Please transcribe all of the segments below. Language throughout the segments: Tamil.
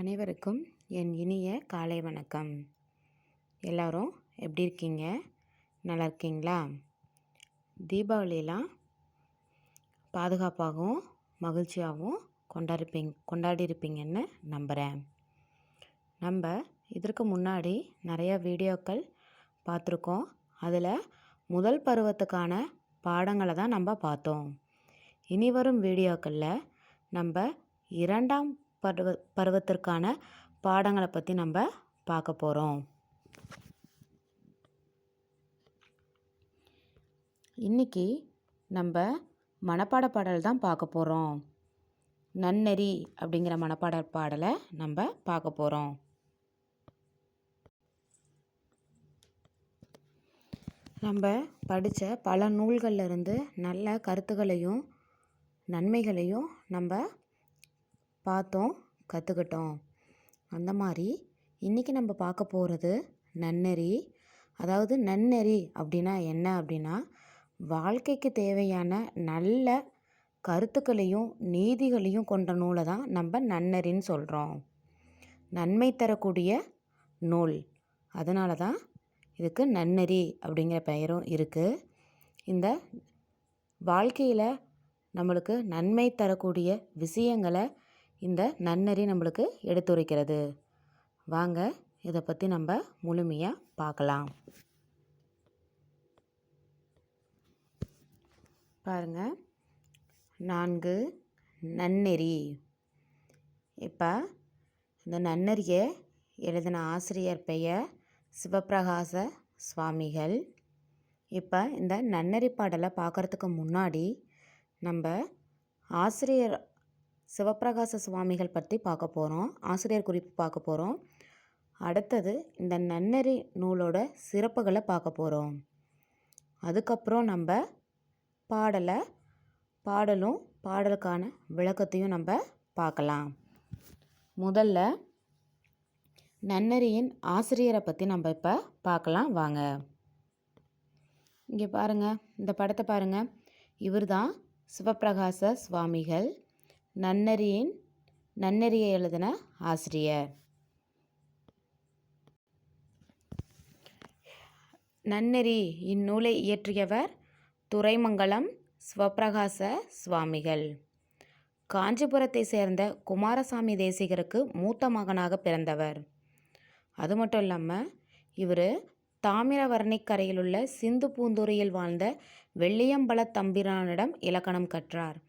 அனைவருக்கும் என் இனிய காலை வணக்கம். எல்லோரும் எப்படி இருக்கீங்க? நல்லா இருக்கீங்களா? தீபாவளியெலாம் பாதுகாப்பாகவும் மகிழ்ச்சியாகவும் கொண்டாடிருப்பீங்க கொண்டாடியிருப்பீங்கன்னு நம்புகிறேன் நம்ம இதற்கு முன்னாடி நிறையா வீடியோக்கள் பார்த்துருக்கோம். அதில் முதல் பருவத்துக்கான பாடங்களை தான் நம்ம பார்த்தோம். இனி வரும் வீடியோக்களில் நம்ம இரண்டாம் பருவ பருவத்திற்கான பாடங்களை பற்றி நம்ம பார்க்க போகிறோம் இன்றைக்கி நம்ம மனப்பாட பாடல் தான் பார்க்க போகிறோம் நன்னெறி அப்படிங்கிற மனப்பாட பாடலை நம்ம பார்க்க போகிறோம் நம்ம படித்த பல நூல்கள்லருந்து நல்ல கருத்துக்களையும் நன்மைகளையும் நம்ம பார்த்தோம் கற்றுக்கிட்டோம் அந்த மாதிரி இன்றைக்கி நம்ம பார்க்க போகிறது நன்னெறி. அதாவது நன்னெறி அப்படின்னா என்ன அப்படின்னா வாழ்க்கைக்கு தேவையான நல்ல கருத்துக்களையும் நீதிகளையும் கொண்ட நூலை தான் நம்ம நன்னெறின்னு சொல்கிறோம் நன்மை தரக்கூடிய நூல். அதனால தான் இதுக்கு நன்னெறி அப்படிங்கிற பெயரும் இருக்குது இந்த வாழ்க்கையில் நம்மளுக்கு நன்மை தரக்கூடிய விஷயங்களை இந்த நன்னெறி நம்மளுக்கு எடுத்துரைக்கிறது. வாங்க இதை பற்றி நம்ம முழுமையாக பார்க்கலாம் பாருங்கள் நான்கு நன்னெறி. இப்போ இந்த நன்னெறியை எழுதின ஆசிரியர் பெயர் சிவப்பிரகாச சுவாமிகள். இப்போ இந்த நன்னெறி பாடலை பார்க்குறதுக்கு முன்னாடி நம்ம ஆசிரியர் சிவப்பிரகாச சுவாமிகள் பற்றி பார்க்க போகிறோம் ஆசிரியர் குறிப்பு பார்க்க போகிறோம் அடுத்தது இந்த நன்னெறி நூலோட சிறப்புகளை பார்க்க போகிறோம் அதுக்கப்புறம் நம்ம பாடலை பாடலும் பாடலுக்கான விளக்கத்தையும் நம்ம பார்க்கலாம். முதல்ல நன்னறியின் ஆசிரியரை பற்றி நம்ம இப்போ பார்க்கலாம். வாங்க. இங்கே பாருங்கள் இந்த படத்தை பாருங்கள் இவர் தான் சிவப்பிரகாச சுவாமிகள். நன்னறியின் நன்னெறியை எழுதின ஆசிரியர். நன்னெறி இந்நூலை இயற்றியவர் துரைமங்கலம் ஸ்வப்பிரகாச சுவாமிகள். காஞ்சிபுரத்தை சேர்ந்த குமாரசாமி தேசிகருக்கு மூத்த மகனாக பிறந்தவர். அது மட்டும் இல்லாமல் இவர் தாமிரவர்ணிக்கரையில் உள்ள சிந்து பூந்துறையில் வாழ்ந்த வெள்ளியம்பல தம்பிரானிடம் இலக்கணம் கற்றார்.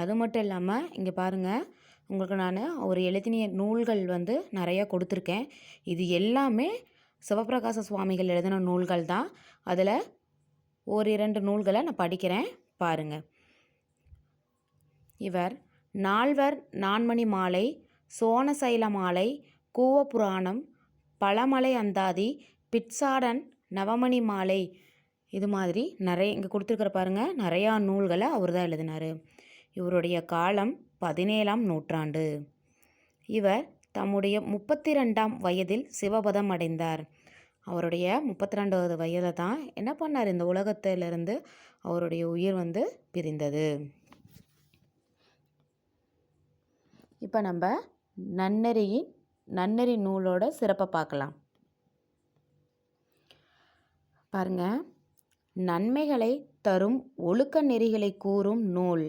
அது மட்டும் இல்லாமல் இங்கே பாருங்கள் உங்களுக்கு நான் ஒரு எழுதினிய நூல்கள் வந்து நிறையா கொடுத்துருக்கேன். இது எல்லாமே சிவபிரகாச சுவாமிகள் எழுதின நூல்கள் தான். அதில் ஒரு இரண்டு நூல்களை நான் படிக்கிறேன். பாருங்கள் இவர் நால்வர் நான்மணி மாலை சோனசைல மாலை கூவபுராணம் பழமலை அந்தாதி பிட்சாடன் நவமணி மாலை. இது மாதிரி நிறைய இங்கே கொடுத்துருக்குற பாருங்கள் நிறையா நூல்களை அவர் தான் எழுதினார். இவருடைய காலம் பதினேழாம் நூற்றாண்டு. இவர் தம்முடைய முப்பத்தி ரெண்டாம் வயதில் சிவபதம் அடைந்தார். அவருடைய முப்பத்தி ரெண்டாவது வயதில் தான் என்ன பண்ணார்? இந்த உலகத்திலிருந்து அவருடைய உயிர் வந்து பிரிந்தது. இப்போ நம்ம நன்னெறியின் நன்னெறி நூலோட சிறப்பை பார்க்கலாம். பாருங்க. நன்மைகளை தரும் ஒழுக்க நெறிகளை கூறும் நூல்.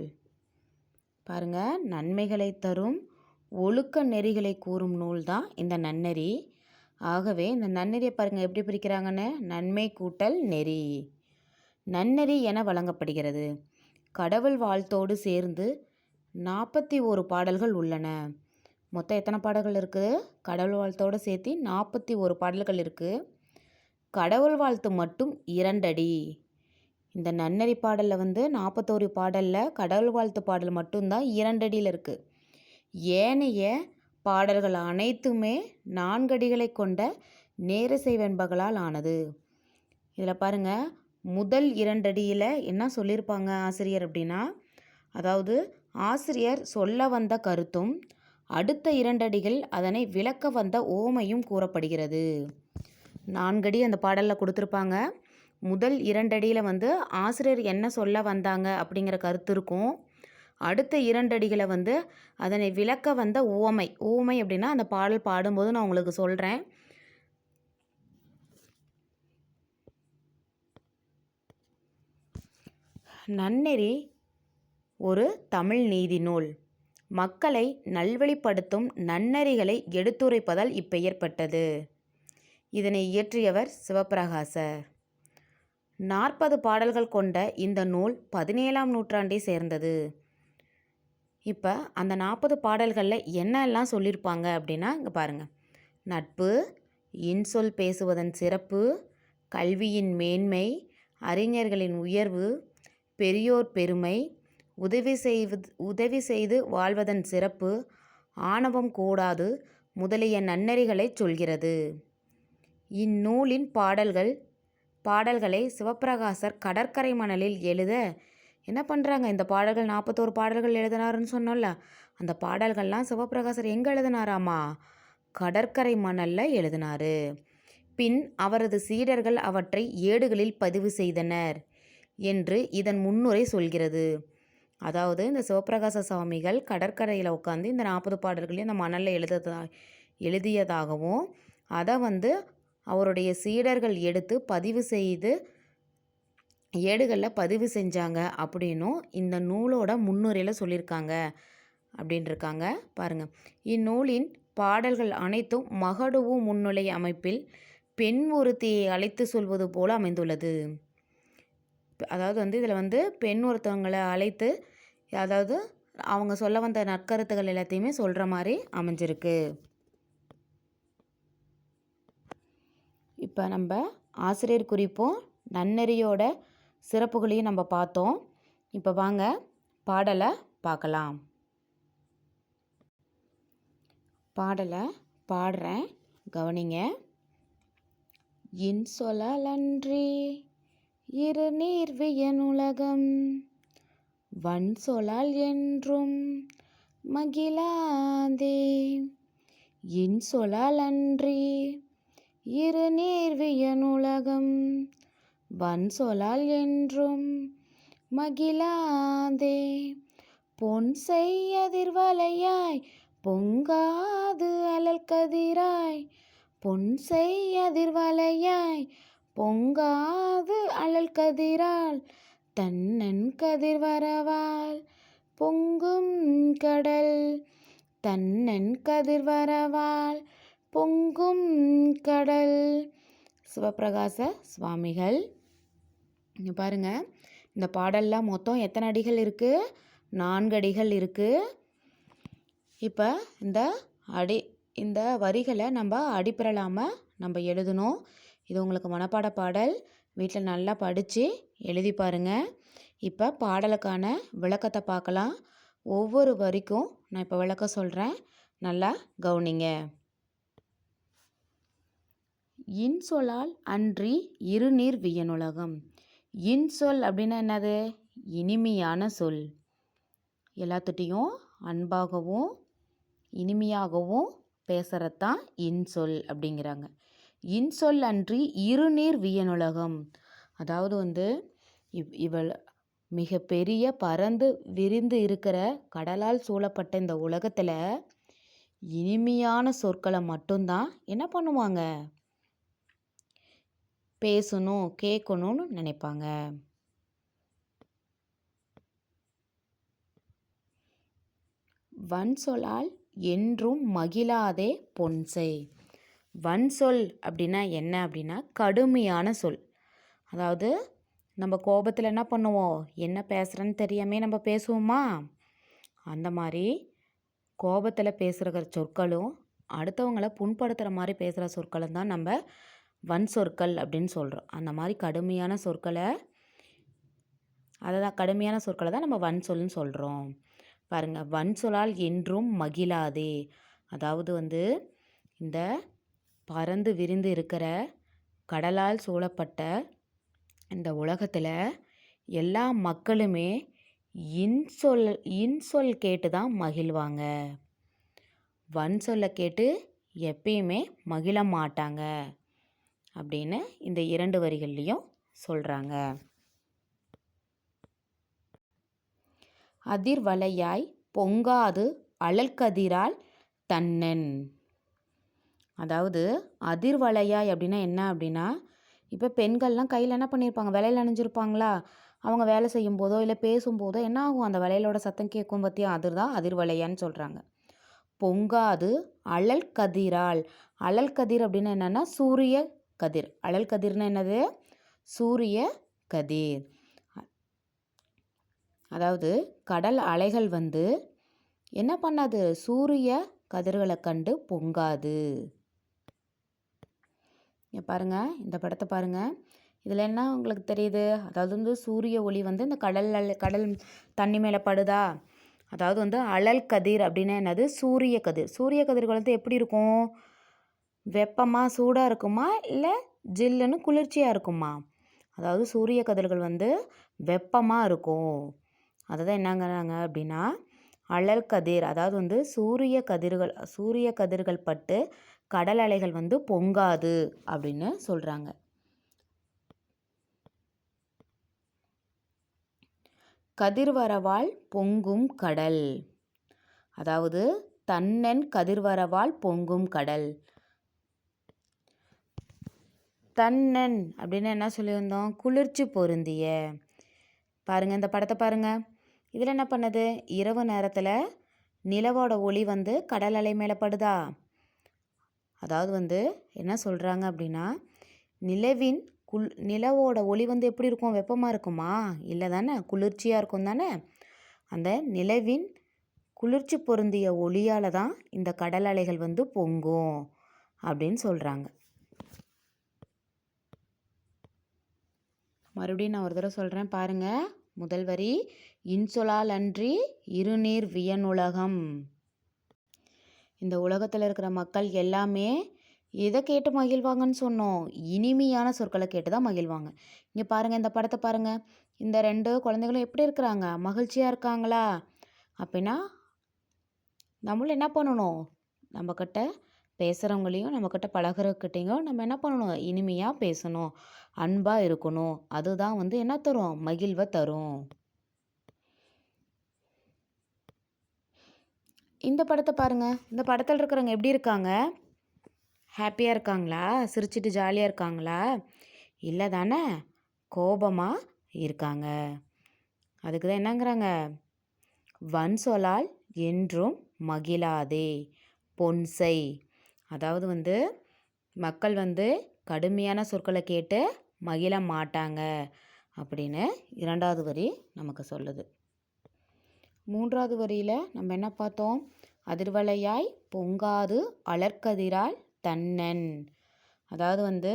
பாருங்க நன்மைகளை தரும் ஒழுக்க நெறிகளை கூறும் நூல் தான் இந்த நன்னெறி. ஆகவே இந்த நன்னெறியை பாருங்கள் எப்படி பிரிக்கிறாங்கன்னு? நன்மை கூட்டல் நெறி. நன்னெறி என வழங்கப்படுகிறது. கடவுள் வாழ்த்தோடு சேர்ந்து நாற்பத்தி ஒரு பாடல்கள் உள்ளன. மொத்தம் எத்தனை பாடல்கள் இருக்குது கடவுள் வாழ்த்தோடு சேர்த்து நாற்பத்தி ஒரு பாடல்கள் இருக்குது கடவுள் வாழ்த்து மட்டும் இரண்டடி. இந்த நன்னறி பாடலில் வந்து நாற்பத்தோரு பாடலில் கடவுள் வாழ்த்து பாடல் மட்டும்தான் இரண்டடியில் இருக்குது ஏனைய பாடல்கள் அனைத்துமே நான்கடிகளை கொண்ட நேரசை வெண்பகளால் ஆனது. இதில் பாருங்கள் முதல் இரண்டடியில் என்ன சொல்லியிருப்பாங்க ஆசிரியர் அப்படின்னா அதாவது ஆசிரியர் சொல்ல வந்த கருத்தும் அடுத்த இரண்டடிகள் அதனை விளக்க வந்த ஓமையும் கூறப்படுகிறது. நான்கடி அந்த பாடலில் கொடுத்துருப்பாங்க. முதல் இரண்டடியில் வந்து ஆசிரியர் என்ன சொல்ல வந்தாங்க அப்படிங்கிற கருத்து இருக்கும். அடுத்த இரண்டடிகளை வந்து அதனை விளக்க வந்த ஊமை ஊமை அப்படின்னா அந்த பாடல் பாடும்போது நான் உங்களுக்கு சொல்கிறேன் நன்னெறி ஒரு தமிழ் நீதி நூல். மக்களை நல்வழிப்படுத்தும் நன்னெறிகளை எடுத்துரைப்பதால் இப்பெயர் பெற்றது இதனை இயற்றியவர் சிவப்பிரகாசர். நாற்பது பாடல்கள் கொண்ட இந்த நூல் பதினேழாம் நூற்றாண்டை சேர்ந்தது. இப்போ அந்த நாற்பது பாடல்களில் என்னெல்லாம் சொல்லியிருப்பாங்க அப்படின்னா இங்கே பாருங்கள் நட்பு இன்சொல் பேசுவதன் சிறப்பு கல்வியின் மேன்மை அறிஞர்களின் உயர்வு பெரியோர் பெருமை உதவி செய்வது உதவி செய்து வாழ்வதன் சிறப்பு ஆணவம் கூடாது முதலிய நன்னெறிகளை சொல்கிறது. இந்நூலின் பாடல்கள் பாடல்களை சிவப்பிரகாசர் கடற்கரை மணலில் எழுத என்ன பண்ணுறாங்க இந்த பாடல்கள் நாற்பத்தோரு பாடல்கள் எழுதினாருன்னு சொன்னோம்ல. அந்த பாடல்கள்லாம் சிவப்பிரகாசர் எங்கே எழுதினாராமா? கடற்கரை மணலில் எழுதினாரு. பின் அவரது சீடர்கள் அவற்றை ஏடுகளில் பதிவு செய்தனர் என்று இதன் முன்னுரை சொல்கிறது. அதாவது இந்த சிவப்பிரகாச சுவாமிகள் கடற்கரையில் உட்காந்து இந்த நாற்பது பாடல்களையும் இந்த மணலில் எழுததா எழுதியதாகவும் அதை வந்து அவருடைய சீடர்கள் எடுத்து பதிவு செய்து ஏடுகளில் பதிவு செஞ்சாங்க அப்படின்னும் இந்த நூலோட முன்னுரையில் சொல்லியிருக்காங்க அப்படின்ட்டுருக்காங்க பாருங்கள் இந்நூலின் பாடல்கள் அனைத்தும் மகடுவு முன்னுரை அமைப்பில் பெண் ஒருத்தியை அழைத்து சொல்வது போல் அமைந்துள்ளது. அதாவது வந்து இதில் வந்து பெண் ஒருத்தவங்களை அழைத்து அதாவது அவங்க சொல்ல வந்த நற்கருத்துகள் எல்லாத்தையுமே சொல்கிற மாதிரி அமைஞ்சிருக்கு. இப்போ நம்ம ஆசிரியர் குறிப்பும் நன்னெறியோட சிறப்புகளையும் நம்ம பார்த்தோம். இப்போ வாங்க பாடலை பார்க்கலாம். பாடலை பாடுறேன். கவனிங்க. இன்சொலன்றி இரு நீர்வியன் உலகம் வன் சொலால் என்றும் மகிழாதே. இன்சொலால் அன்றி இரு நேர்வியனுலகம் வன்சொலால் வன் சொலால் என்றும் மகிழாதே. பொன் செய்யதிர்வலையாய் பொங்காது அலல் கதிராய். பொன் செய்யதிர்வலையாய் பொங்காது அழல் கதிரால். தன்னன் கதிர்வரவால் பொங்கும் கடல். தன்னன் கதிர்வரவால் பொங்கும் கடல். சிவப்பிரகாச சுவாமிகள். இங்கே பாருங்கள் இந்த பாடல்லாம் மொத்தம் எத்தனை அடிகள் இருக்குது நான்கு அடிகள் இருக்குது இப்போ இந்த அடி இந்த வரிகளை நம்ம அடிப்பிரலாமல் நம்ம எழுதணும். இது உங்களுக்கு மனப்பாட பாடல். வீட்டில் நல்லா படித்து எழுதி பாருங்கள் இப்போ பாடலுக்கான விளக்கத்தை பார்க்கலாம். ஒவ்வொரு வரிக்கும் நான் இப்போ விளக்கம் சொல்கிறேன் நல்லா கவனிங்க. இன்சொலால் அன்றி இருநீர் வியனுலகம். இன்சொல் அப்படின்னா என்னது? இனிமையான சொல். எல்லாத்துட்டையும் அன்பாகவும் இனிமையாகவும் பேசுகிறதான் இன்சொல் அப்படிங்கிறாங்க. இன்சொல் அன்றி இருநீர் வியனுலகம். அதாவது வந்து இவ் இவள் மிக பெரிய பறந்து விரிந்து இருக்கிற கடலால் சூழப்பட்ட இந்த உலகத்தில் இனிமையான சொற்களை மட்டும்தான் என்ன பண்ணுவாங்க? பேசணும் கேட்கணும்னு நினைப்பாங்க. வன்சொலால் என்றும் மகிழாதே பொன்சை வன் சொல் அப்படின்னா என்ன அப்படின்னா கடுமையான சொல். அதாவது நம்ம கோபத்தில் என்ன பண்ணுவோம்? என்ன பேசுகிறேன்னு தெரியாமே நம்ம பேசுவோமா? அந்த மாதிரி கோபத்தில் பேசுகிற சொற்களும் அடுத்தவங்களை புண்படுத்துகிற மாதிரி பேசுகிற சொற்களும் தான் நம்ம வன் சொற்கள் அப்படின்னு சொல்கிறோம் அந்த மாதிரி கடுமையான சொற்களை அதை தான் கடுமையான சொற்களை தான் நம்ம வன் சொல்லுன்னு சொல்கிறோம் பாருங்கள் வன் சொல்லால் என்றும் மகிழாதே. அதாவது வந்து இந்த பறந்து விரிந்து இருக்கிற கடலால் சூழப்பட்ட இந்த உலகத்தில் எல்லா மக்களுமே இன்சொல் இன்சொல் கேட்டு தான் மகிழ்வாங்க. வன் சொல்ல கேட்டு எப்பயுமே மகிழ மாட்டாங்க. அப்படின்னு இந்த இரண்டு வரிகள்லேயும் சொல்கிறாங்க அதிர்வலையாய் பொங்காது அழல்கதிரால் தன்னன். அதாவது அதிர்வலையாய் அப்படின்னா என்ன அப்படின்னா இப்போ பெண்கள்லாம் கையில் என்ன பண்ணியிருப்பாங்க வலையில் அணிஞ்சிருப்பாங்களா? அவங்க வேலை செய்யும் போதோ இல்லை பேசும்போதோ என்ன ஆகும்? அந்த வலையிலோட சத்தம் கேட்கும் பற்றியும் அதிர் தான் அதிர்வலையான்னு சொல்கிறாங்க பொங்காது அழல் கதிரால் அழல் கதிர் அப்படின்னா என்னென்னா சூரிய கதிர். அழல் கதிர்னா என்னது? சூரிய கதிர். அதாவது கடல் அலைகள் வந்து என்ன பண்ணாது? சூரிய கதிர்களை கண்டு பொங்காது. பாருங்கள் இந்த படத்தை பாருங்கள் இதில் என்ன உங்களுக்கு தெரியுது? அதாவது வந்து சூரிய ஒளி வந்து இந்த கடல் அலை கடல் தண்ணி மேலே படுதா? அதாவது வந்து அழல் கதிர் அப்படின்னா என்னது? சூரிய கதிர். சூரிய கதிர்கள் வந்து எப்படி இருக்கும்? வெப்பமாக சூடாக இருக்குமா? இல்லை ஜில்லுன்னு குளிர்ச்சியாக இருக்குமா? அதாவது சூரிய கதிர்கள் வந்து வெப்பமாக இருக்கும். அதை தான் என்னங்கிறாங்க அப்படின்னா அழல் கதிர் அதாவது வந்து சூரிய கதிர்கள் சூரிய கதிர்கள் பட்டு கடல் அலைகள் வந்து பொங்காது அப்படின்னு சொல்கிறாங்க கதிர்வரவால் பொங்கும் கடல். அதாவது தன்னன் கதிர்வரவால் பொங்கும் கடல். தன்னன் அப்படின்னு என்ன சொல்லியிருந்தோம்? குளிர்ச்சி பொருந்திய. பாருங்கள் இந்த படத்தை பாருங்கள் இதில் என்ன பண்ணுது? இரவு நேரத்தில் நிலவோட ஒளி வந்து கடல் அலை மேலே படுதா? அதாவது வந்து என்ன சொல்கிறாங்க அப்படின்னா நிலவின் குள் நிலவோட ஒளி வந்து எப்படி இருக்கும்? வெப்பமாக இருக்குமா? இல்லை தானே? குளிர்ச்சியாக இருக்கும் தானே? அந்த நிலவின் குளிர்ச்சி பொருந்திய ஒளியால் தான் இந்த கடல் அலைகள் வந்து பொங்கும் அப்படின்னு சொல்கிறாங்க மறுபடியும் நான் ஒரு தடவை சொல்கிறேன் பாருங்கள் முதல் வரி இன்சொலால் அன்றி இருநீர் வியனுலகம் இந்த உலகத்தில் இருக்கிற மக்கள் எல்லாமே எதை கேட்டு மகிழ்வாங்கன்னு சொன்னோம். இனிமையான சொற்களை கேட்டு தான் மகிழ்வாங்க. இங்கே பாருங்கள் இந்த படத்தை பாருங்கள் இந்த ரெண்டு குழந்தைகளும் எப்படி இருக்கிறாங்க? மகிழ்ச்சியாக இருக்காங்களா? அப்படின்னா நம்மளும் என்ன பண்ணணும்? நம்மக்கிட்ட பேசுகிறவங்களையும் நம்மக்கிட்ட பழகிறக்கிட்டையும் நம்ம என்ன பண்ணணும்? இனிமையாக பேசணும். அன்பாக இருக்கணும். அதுதான் வந்து என்ன தரும்? மகிழ்வை தரும். இந்த படத்தை பாருங்கள் இந்த படத்தில் இருக்கிறவங்க எப்படி இருக்காங்க? ஹாப்பியாக இருக்காங்களா? சிரிச்சிட்டு ஜாலியாக இருக்காங்களா? இல்லை தானே? கோபமாக இருக்காங்க. அதுக்கு தான் என்னங்கிறாங்க? வன் சொலால் என்றும் மகிழாதே. பொன்சை அதாவது வந்து மக்கள் வந்து கடுமையான சொற்களை கேட்டு மகிழ மாட்டாங்க அப்படின்னு இரண்டாவது வரி நமக்கு சொல்லுது. மூன்றாவது வரியில் நம்ம என்ன பார்த்தோம்? அதிர்வலையாய் பொங்காது அலர்கதிரால் தன்னன். அதாவது வந்து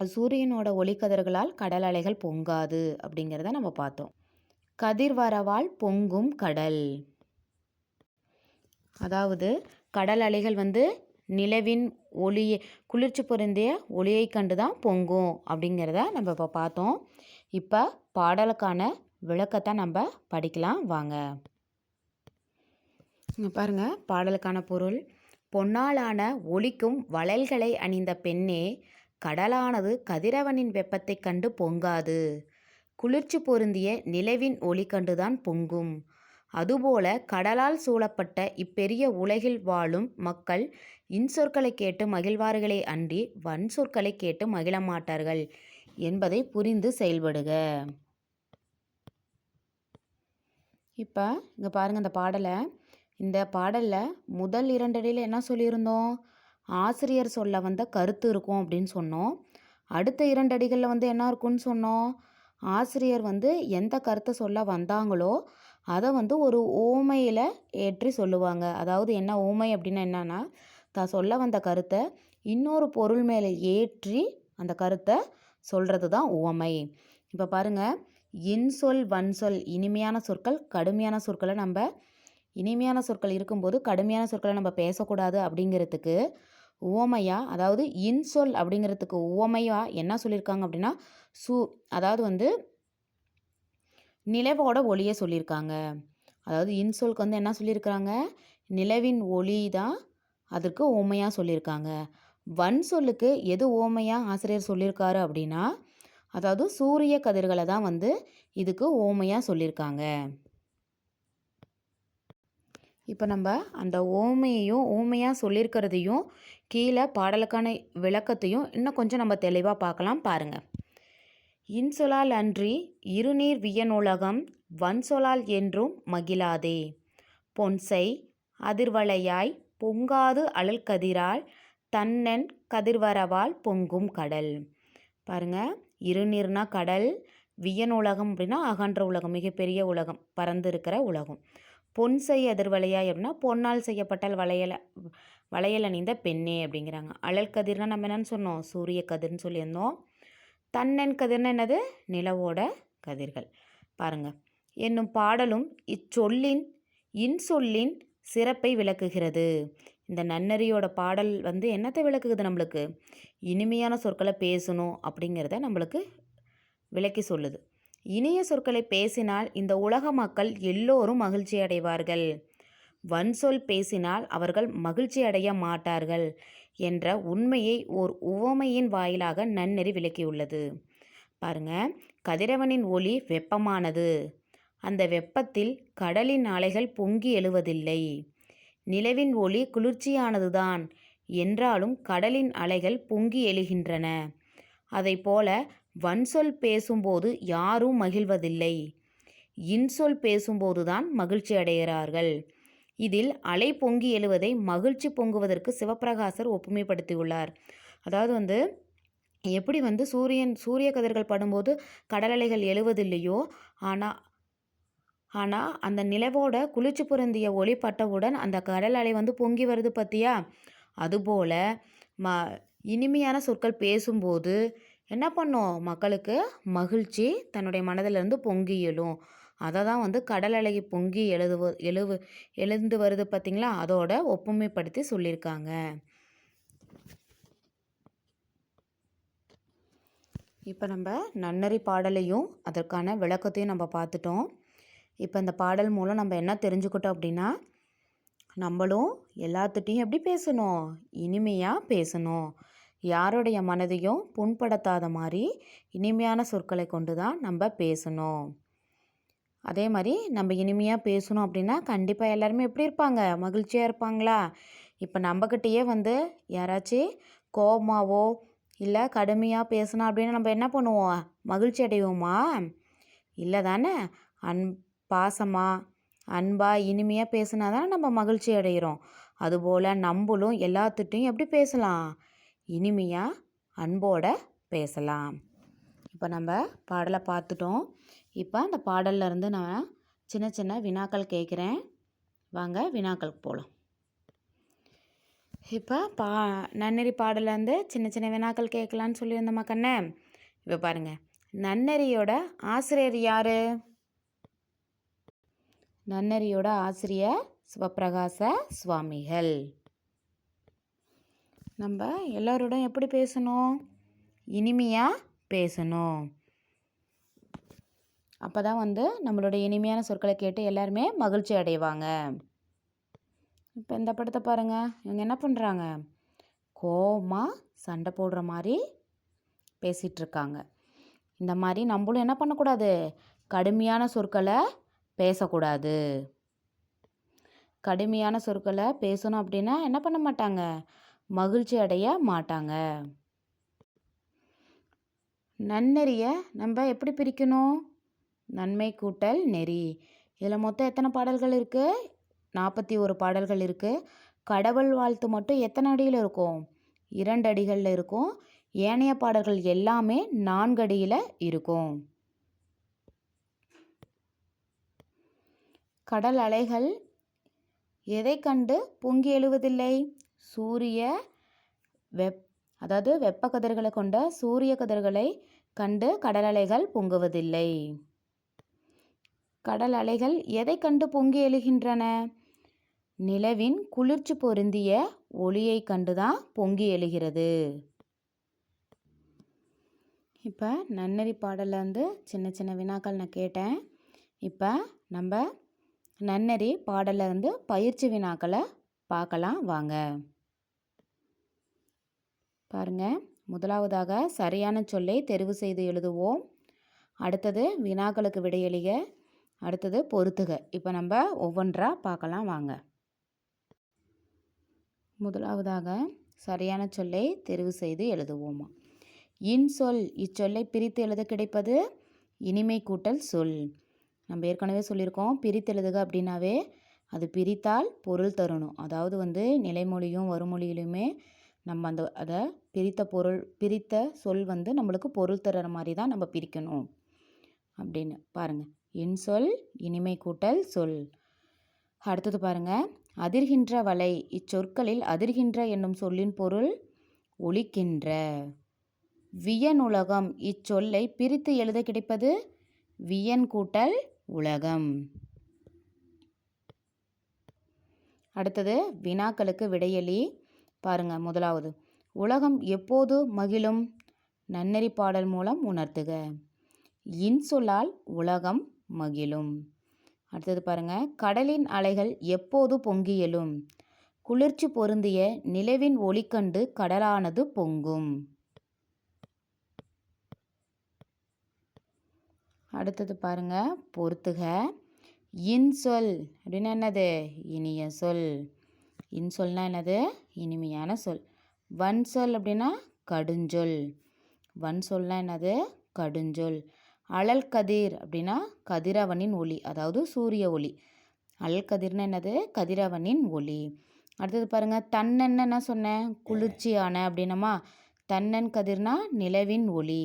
சூரியனோட ஒளிக்கதிர்களால் கடல் அலைகள் பொங்காது அப்படிங்கிறத நம்ம பார்த்தோம். கதிர்வரவால் பொங்கும் கடல். அதாவது கடல் அலைகள் வந்து நிலவின் ஒளியை குளிர்ச்சி பொருந்திய ஒளியை கண்டு தான் பொங்கும் அப்படிங்கிறத நம்ம இப்போ பார்த்தோம். இப்போ பாடலுக்கான விளக்கத்தை நம்ம படிக்கலாம் வாங்க. பாருங்கள் பாடலுக்கான பொருள். பொன்னாலான ஒளிக்கும் வளையல்களை அணிந்த பெண்ணே கடலானது கதிரவனின் வெப்பத்தை கண்டு பொங்காது. குளிர்ச்சி பொருந்திய நிலவின் ஒளி கண்டுதான் பொங்கும். அதுபோல கடலால் சூழப்பட்ட இப்பெரிய உலகில் வாழும் மக்கள் இன்சொற்களை கேட்டு மகிழ்வார்களே அன்றி வன் சொற்களை கேட்டு மகிழ மாட்டார்கள் என்பதை புரிந்து செயல்படுக. இப்போ இங்கே பாருங்கள் இந்த பாடலை. இந்த பாடலில் முதல் இரண்டடியில் என்ன சொல்லியிருந்தோம்? ஆசிரியர் சொல்ல வந்த கருத்து இருக்கும் அப்படின்னு சொன்னோம். அடுத்த இரண்டு அடிகளில் வந்து என்ன இருக்கும்னு சொன்னோம்? ஆசிரியர் வந்து எந்த கருத்தை சொல்ல வந்தாங்களோ அதை வந்து ஒரு ஓமையில் ஏற்றி சொல்லுவாங்க. அதாவது என்ன ஓமை அப்படின்னா என்னன்னா தான் சொல்ல வந்த கருத்தை இன்னொரு பொருள் மேலே ஏற்றி அந்த கருத்தை சொல்கிறது தான் ஓமை இப்போ பாருங்கள் இன்சொல் வன்சொல் இனிமையான சொற்கள் கடுமையான சொற்களை நம்ம இனிமையான சொற்கள் இருக்கும்போது கடுமையான சொற்களை நம்ம பேசக்கூடாது அப்படிங்கிறதுக்கு உவமையாக அதாவது இன்சொல் அப்படிங்கிறதுக்கு உவமையாக என்ன சொல்லியிருக்காங்க அப்படின்னா சு அதாவது வந்து நிலவோட ஒளியை சொல்லியிருக்காங்க அதாவது இன்சொல்க்கு வந்து என்ன சொல்லியிருக்கிறாங்க நிலவின் ஒளி தான் அதற்கு ஓமையாக சொல்லியிருக்காங்க வன் சொல்லுக்கு எது ஓமையாக ஆசிரியர் சொல்லியிருக்காரு அப்படின்னா அதாவது சூரிய கதிர்களை தான் வந்து இதுக்கு ஓமையாக சொல்லியிருக்காங்க இப்போ நம்ம அந்த ஓமையையும் ஓமையாக சொல்லியிருக்கிறதையும் கீழே பாடலுக்கான விளக்கத்தையும் இன்னும் கொஞ்சம் நம்ம தெளிவாக பார்க்கலாம் பாருங்கள் இன்சொலால் அன்றி இருநீர் வியனுலகம் வன்சொலால் என்றும் மகிழாதே. பொன்சை அதிர்வலையாய் பொங்காது அழல் கதிரால் தன்னன் கதிர்வரவால் பொங்கும் கடல். பாருங்க இருநீர்னா கடல் வியன் உலகம் அப்படின்னா அகன்ற உலகம் மிகப்பெரிய உலகம் பறந்து இருக்கிற உலகம். பொன்சை அதிர்வலையாய் அப்படின்னா பொன்னால் செய்யப்பட்டால் வளையல வளையல் அணிந்த பெண்ணே அப்படிங்கிறாங்க. அழல் கதிர்னா நம்ம என்னென்னு சொன்னோம்? சூரிய கதிர்னு சொல்லியிருந்தோம். தன்னன் கதிர்னு என்னது? நிலவோட கதிர்கள். பாருங்கள் என்னும் பாடலும் இச்சொல்லின் இன்சொல்லின் சிறப்பை விளக்குகிறது. இந்த நன்னறியோட பாடல் வந்து என்னத்தை விளக்குது நம்மளுக்கு? இனிமையான சொற்களை பேசணும் அப்படிங்கிறத நம்மளுக்கு விளக்கி சொல்லுது. இனிய சொற்களை பேசினால் இந்த உலக மக்கள் எல்லோரும் மகிழ்ச்சி அடைவார்கள் வன்சொல் பேசினால் அவர்கள் மகிழ்ச்சி அடைய மாட்டார்கள். என்ற உண்மையை ஓர் உவமையின் வாயிலாக நன்னெறி விளக்கியுள்ளது. பாருங்க கதிரவனின் ஒளி வெப்பமானது. அந்த வெப்பத்தில் கடலின் அலைகள் பொங்கி எழுவதில்லை. நிலவின் ஒளி குளிர்ச்சியானதுதான். என்றாலும் கடலின் அலைகள் பொங்கி எழுகின்றன. போல வன்சொல் பேசும்போது யாரும் மகிழ்வதில்லை. இன்சொல் பேசும்போதுதான் மகிழ்ச்சி அடைகிறார்கள் இதில் அலை பொங்கி எழுவதை மகிழ்ச்சி பொங்குவதற்கு சிவப்பிரகாசர் ஒப்புமைப்படுத்தியுள்ளார். அதாவது வந்து எப்படி வந்து சூரியன் சூரிய கதிர்கள் படும்போது கடல் அலைகள் எழுவதில்லையோ ஆனால் ஆனால் அந்த நிலவோட குளிர்ச்சி பொருந்திய ஒளி பட்டவுடன் அந்த கடல் அலை வந்து பொங்கி வருது பார்த்தியா அதுபோல் ம இனிமையான சொற்கள் பேசும்போது என்ன பண்ணும்? மக்களுக்கு மகிழ்ச்சி தன்னுடைய மனதிலிருந்து பொங்கி எழும். அதை தான் வந்து கடல் அழகி பொங்கி எழுதுவ எழுவு எழுந்து வருது பார்த்திங்களா? அதோட ஒப்புமைப்படுத்தி சொல்லியிருக்காங்க. இப்போ நம்ம நன்னறி பாடலையும் அதற்கான விளக்கத்தையும் நம்ம பார்த்துட்டோம். இப்போ இந்த பாடல் மூலம் நம்ம என்ன தெரிஞ்சுக்கிட்டோம் அப்படின்னா நம்மளும் எல்லாத்துட்டையும் எப்படி பேசணும்? இனிமையாக பேசணும். யாருடைய மனதையும் புண்படுத்தாத மாதிரி இனிமையான சொற்களை கொண்டு தான் நம்ம பேசணும். அதே மாதிரி நம்ம இனிமையாக பேசணும் அப்படின்னா கண்டிப்பாக எல்லாருமே எப்படி இருப்பாங்க? மகிழ்ச்சியாக இருப்பாங்களா? இப்போ நம்மக்கிட்டேயே வந்து யாராச்சும் கோபமாவோ இல்லை கடுமையாக பேசணும் அப்படின்னு நம்ம என்ன பண்ணுவோம்? மகிழ்ச்சி அடைவோமா? இல்லை தானே? அன் பாசமாக அன்பாக இனிமையாக பேசினா தானே நம்ம மகிழ்ச்சி அடைகிறோம் அதுபோல் நம்மளும் எல்லாத்துட்டையும் எப்படி பேசலாம்? இனிமையாக அன்போட பேசலாம். இப்போ நம்ம பாடலை பார்த்துட்டோம் இப்போ அந்த பாடல்ல இருந்து நான் சின்ன சின்ன வினாக்கள் கேட்குறேன். வாங்க வினாக்களுக்கு போகலாம் இப்போ பா நன்னெறி பாடலேருந்து சின்ன சின்ன வினாக்கள் கேட்கலான்னு சொல்லியிருந்தோமா கண்ணே? இப்போ பாருங்கள் நன்னெறியோட ஆசிரியர் யார்? நன்னெறியோட ஆசிரியர் சிவப்பிரகாச சுவாமிகள். நம்ம எல்லோரோட எப்படி பேசணும்? இனிமையாக பேசணும். அப்போ தான் வந்து நம்மளுடைய இனிமையான சொற்களை கேட்டு எல்லாருமே மகிழ்ச்சி அடைவாங்க. இப்போ இந்த படத்தை பாருங்கள் இவங்க என்ன பண்ணுறாங்க கோபமாக சண்டை போடுற மாதிரி பேசிகிட்ருக்காங்க இந்த மாதிரி நம்மளும் என்ன பண்ணக்கூடாது? கடுமையான சொற்களை பேசக்கூடாது. கடுமையான சொற்களை பேசணும் அப்படின்னா என்ன பண்ண மாட்டாங்க? மகிழ்ச்சி அடைய மாட்டாங்க. நன்னெறியை நம்ம எப்படி பிரிக்கணும்? நன்மை கூட்டல் நெறி. இதில் மொத்தம் எத்தனை பாடல்கள் இருக்குது நாற்பத்தி ஒரு பாடல்கள் இருக்குது கடவுள் வாழ்த்து மட்டும் எத்தனை அடியில் இருக்கும்? இரண்டு அடிகளில் இருக்கும். ஏனைய பாடல்கள் எல்லாமே நான்கு அடியில் இருக்கும். கடல் அலைகள் எதை கண்டு பொங்கி எழுவதில்லை? சூரிய வெப் அதாவது வெப்ப கதிர்களை கொண்ட சூரிய கதிர்களை கண்டு கடல் அலைகள் பொங்குவதில்லை. கடல் அலைகள் எதை கண்டு பொங்கி எழுகின்றன? நிலவின் குளிர்ச்சி பொருந்திய ஒளியை கண்டுதான் பொங்கி எழுகிறது? இப்போ நன்னறி பாடலில் வந்து சின்ன சின்ன வினாக்கள் நான் கேட்டேன். இப்போ நம்ம நன்னறி பாடலில் இருந்து பயிற்சி வினாக்களை பார்க்கலாம் வாங்க. பாருங்க முதலாவதாக சரியான சொல்லை தெரிவு செய்து எழுதுவோம். அடுத்தது வினாக்களுக்கு விடையளிக. அடுத்தது பொறுத்துக. இப்போ நம்ம ஒவ்வொன்றா பார்க்கலாம் வாங்க. முதலாவதாக சரியான சொல்லை தெரிவு செய்து எழுதுவோமா? இன்சொல் இச்சொல்லை பிரித்து எழுத கிடைப்பது இனிமை கூட்டல் சொல். நம்ம ஏற்கனவே சொல்லியிருக்கோம் பிரித்து எழுதுக அப்படின்னாவே அது பிரித்தால் பொருள் தரணும். அதாவது வந்து நிலைமொழியும் வறுமொழியிலுமே நம்ம அந்த அதை பிரித்த பொருள் பிரித்த சொல் வந்து நம்மளுக்கு பொருள் தர்ற மாதிரி தான் நம்ம பிரிக்கணும் அப்படின்னு. பாருங்கள் இன்சொல் இனிமை கூட்டல் சொல். அடுத்தது பாருங்க. அதிர்கின்ற வலை இச்சொற்களில் அதிர்கின்ற என்னும் சொல்லின் பொருள் ஒலிக்கின்ற. வியனுலகம் இச்சொல்லை பிரித்து எழுத கிடைப்பது வியன் கூட்டல் உலகம். அடுத்தது வினாக்களுக்கு விடையளி. பாருங்க முதலாவது. உலகம் எப்போது மகிழும்? நன்னெறி பாடல் மூலம் உணர்த்துக. இன்சொல்லால் உலகம் மகிழும். அடுத்தது பாருங்க. கடலின் அலைகள் எப்போது பொங்கி எழும்? குளிர்ச்சி பொருந்திய நிலவின் ஒளி கண்டு கடலானது பொங்கும். அடுத்தது பாருங்க. பொறுத்துக. இன்சொல் அப்படின்னா என்னது? இனிய சொல். இன்சொல்னா என்னது? இனிமையான சொல். வன் சொல் அப்படின்னா கடுஞ்சொல். வன்சொல்னா என்னது? கடுஞ்சொல். அழல் கதிர் அப்படின்னா கதிரவனின் ஒளி அதாவது சூரிய ஒளி. அழல் கதிர்னா என்னது? கதிரவனின் ஒளி. அடுத்தது பாருங்கள் தன்னன் என்ன சொன்னேன்? குளிர்ச்சியான அப்படின்னமா? தன்னன் கதிர்னா நிலவின் ஒளி.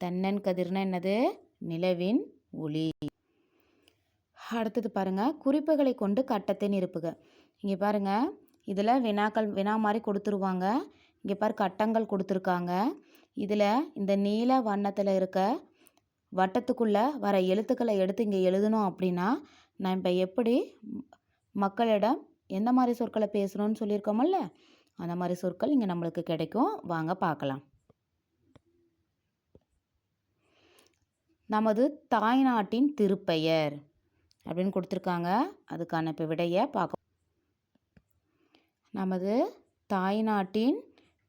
தன்னன் கதிர்னா என்னது? நிலவின் ஒளி. அடுத்தது பாருங்கள் குறிப்புகளை கொண்டு கட்டத்தை நிரப்புக இங்கே பாருங்கள் இதில் வினாக்கள் வினா மாதிரி கொடுத்துருவாங்க. இங்கே பாரு கட்டங்கள் கொடுத்துருக்காங்க. இதில் இந்த நீல வண்ணத்தில் இருக்க வட்டத்துக்குள்ளே வர எழுத்துக்களை எடுத்து இங்கே எழுதணும் அப்படின்னா நான் இப்போ எப்படி மக்களிடம் எந்த மாதிரி சொற்களை பேசணும்னு சொல்லியிருக்கோமல்ல அந்த மாதிரி சொற்கள் இங்கே நம்மளுக்கு கிடைக்கும். வாங்க பார்க்கலாம். நமது தாய்நாட்டின் திருப்பெயர் அப்படின்னு கொடுத்துருக்காங்க. அதுக்கான இப்போ விடையை பார்க்க நமது தாய்நாட்டின்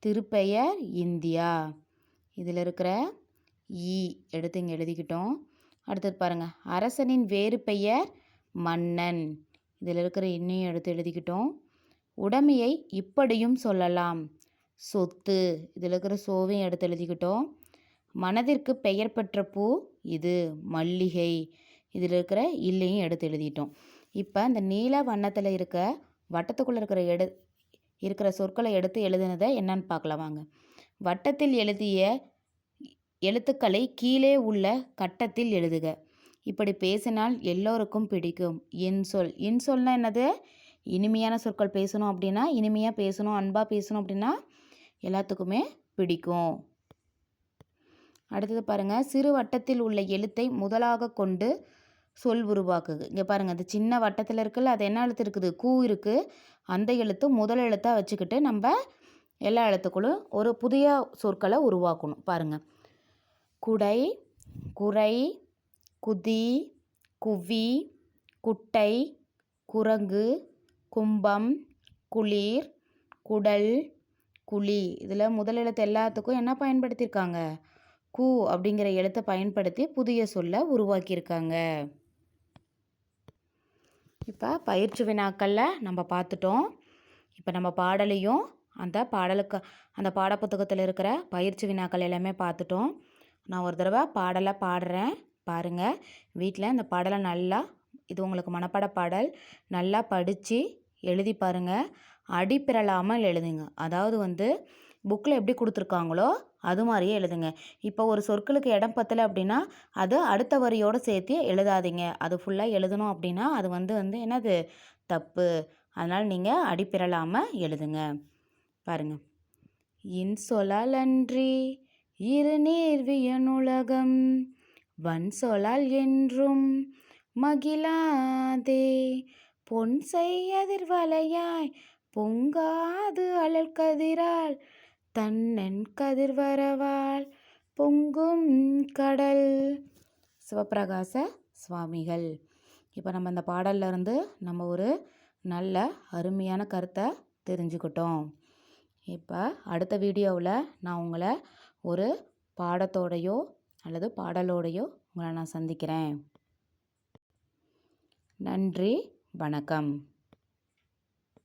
திருப்பெயர் இந்தியா. இதில் இருக்கிற ஈ எடுத்து இங்கே எழுதிக்கிட்டோம். அடுத்தது பாருங்கள் அரசனின் வேறு பெயர் மன்னன். இதில் இருக்கிற இன்னையும் எடுத்து எழுதிக்கிட்டோம். உடமையை இப்படியும் சொல்லலாம். சொத்து. இதில் இருக்கிற சோவையும் எடுத்து எழுதிக்கிட்டோம். மனதிற்கு பெயர் பெற்ற பூ இது மல்லிகை. இதில் இருக்கிற இல்லையும் எடுத்து எழுதிட்டோம். இப்போ இந்த நீல வண்ணத்தில் இருக்க வட்டத்துக்குள்ளே இருக்கிற எடு இருக்கிற சொற்களை எடுத்து எழுதுனதை என்னன்னு பார்க்கலாம் வாங்க. வட்டத்தில் எழுதிய எழுத்துக்களை கீழே உள்ள கட்டத்தில் எழுதுக. இப்படி பேசினால் எல்லோருக்கும் பிடிக்கும். இன்சொல் இன்சொல்னா என்னது? இனிமையான சொற்கள் பேசணும் அப்படின்னா இனிமையாக பேசணும் அன்பாக பேசணும் அப்படின்னா எல்லாத்துக்குமே பிடிக்கும். அடுத்தது பாருங்கள் சிறு வட்டத்தில் உள்ள எழுத்தை முதலாக கொண்டு சொல் உருவாக்குது இங்கே பாருங்கள் அது சின்ன வட்டத்தில் இருக்குல்ல அது என்ன எழுத்து இருக்குது? கூ இருக்குது அந்த எழுத்து முதல் எழுத்தாக வச்சுக்கிட்டு நம்ம எல்லா எழுத்துக்களும் ஒரு புதிய சொற்களை உருவாக்கணும். பாருங்கள் குடை குறை குதி குவி குட்டை குரங்கு கும்பம் குளிர் குடல் குழி. இதில் முதல் எழுத்து எல்லாத்துக்கும் என்ன பயன்படுத்தியிருக்காங்க? கு அப்படிங்கிற எழுத்தை பயன்படுத்தி புதிய சொல்ல உருவாக்கியிருக்காங்க. இப்போ பயிற்சி வினாக்களில் நம்ம பார்த்துட்டோம். இப்போ நம்ம பாடலையும் அந்த பாடலுக்கு அந்த பாடப்புத்தகத்தில் இருக்கிற பயிற்சி வினாக்கள் எல்லாமே பார்த்துட்டோம். நான் ஒரு தடவை பாடலை பாடுறேன். பாருங்கள் வீட்டில் இந்த பாடலை நல்லா இது உங்களுக்கு மனப்பாட பாடல் நல்லா படித்து எழுதி பாருங்கள் அடிப்பிரலாமல் எழுதுங்க. அதாவது வந்து புக்கில் எப்படி கொடுத்துருக்காங்களோ அது மாதிரியே எழுதுங்க. இப்போ ஒரு சொற்களுக்கு இடம் பத்தலை அப்படின்னா அது அடுத்த வரியோடு சேர்த்து எழுதாதீங்க. அது ஃபுல்லாக எழுதணும் அப்படின்னா அது வந்து வந்து என்னது? தப்பு. அதனால் நீங்கள் அடிப்பிரலாமல் எழுதுங்க. பாருங்கள் இன்சொலால் அன்றி இரு நீர்வியனுலகம் வன் சொலால் என்றும் மகிழாதே. பொன் செய்யதிர்வலையாய் பொங்காது அழல் கதிரால் தன்னன் கதிர்வரவால் பொங்கும் கடல். சிவப்பிரகாச சுவாமிகள் இப்போ நம்ம இந்த பாடல்ல இருந்து நம்ம ஒரு நல்ல அருமையான கருத்தை தெரிஞ்சுக்கிட்டோம். இப்போ அடுத்த வீடியோவில் நான் உங்களை ஒரு பாடத்தோடையோ அல்லது பாடலோடையோ உங்களை நான் சந்திக்கிறேன். நன்றி வணக்கம்.